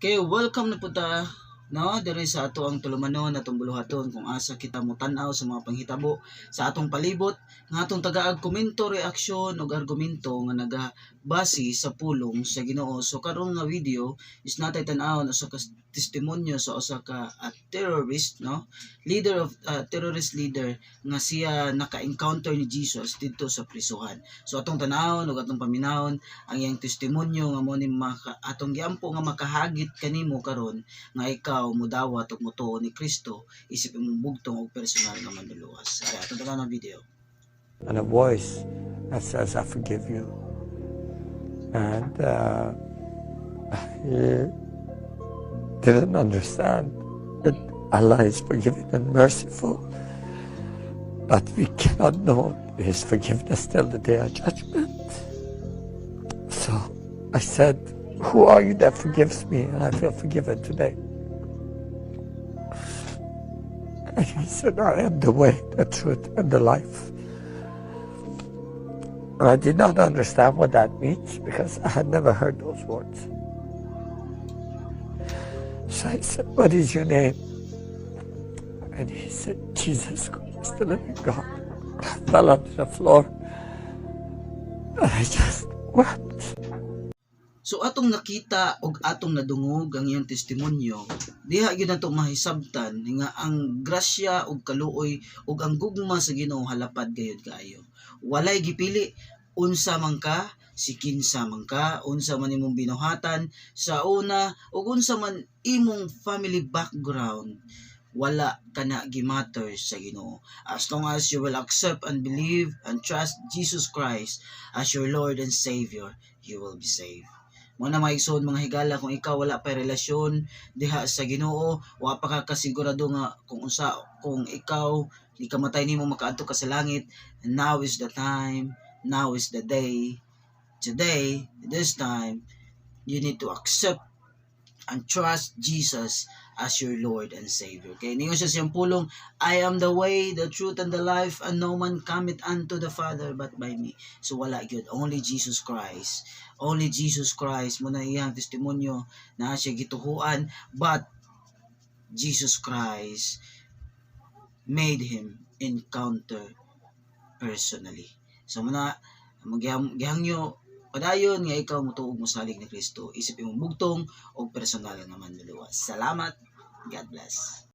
Okay, welcome na po ta no diri sa ato ang tulumanon atong buluhaton kung asa kita mo tan-aw sa mga panghitabo. Sa atong palibot nga atong tagaag komento reaksyon ug argumento nga nagabasi sa pulong sa Ginoo. So karon nga video is natay tan-aw sa ka testimonyo sa usa ka ah, terrorist no? Leader of ah, terrorist leader nga siya naka-encounter ni Jesus dito sa prisuhan. So atong tan-awon ug atong paminawon ang iyang testimonyo nga mo ni atong giampo nga makahagit kanimo karon nga ikaw motuo ni Kristo isip bugtong ug personal manluluwas tanan ang video and a voice that says, I forgive you. And uh, he didn't understand that Allah is forgiving and merciful, but we cannot know His forgiveness till the day of judgment. So I said, Who are you that forgives me? And I feel forgiven today. And he said, I am the way, the truth, and the life. And I did not understand what that means because I had never heard those words. So I said, What is your name? And he said, Jesus Christ, the living God. I fell onto the floor. And I just wept. So atong nakita og atong nadungog ang iyang testimonyo, diha gyud nato mahisabtan nga ang grasya og kaluoy ug ang gugma sa Ginoo halapad gayud kaayo. Walay gipili unsa man ka, si kinsa man ka, unsa man imong binuhatan sa una ug unsa man imong family background wala ka na gimatter sa Ginoo. As long as you will accept and believe and trust Jesus Christ as your Lord and Savior, you will be saved. Mo na maigsoon mga higala kung ikaw wala pa relasyon diha sa Ginoo, wa pa ka kasigurado nga kung unsa kung ikaw di kamatay nimo makaadto ka sa langit, now is the time, now is the day. Today, this time, you need to accept and trust Jesus as your Lord and Savior. Okay, niyo siya siyang pulong, I am the way, the truth, and the life, and no man cometh unto the Father but by me. So wala yun, only Jesus Christ. Only Jesus Christ mo na iyang testimonyo na siya gituhuan, but Jesus Christ made him encounter personally. So muna, magyangyo padayon nga ikaw mutuog mo salig ni Kristo isip imong bugtong o personal nga manluluwas. Salamat. God bless.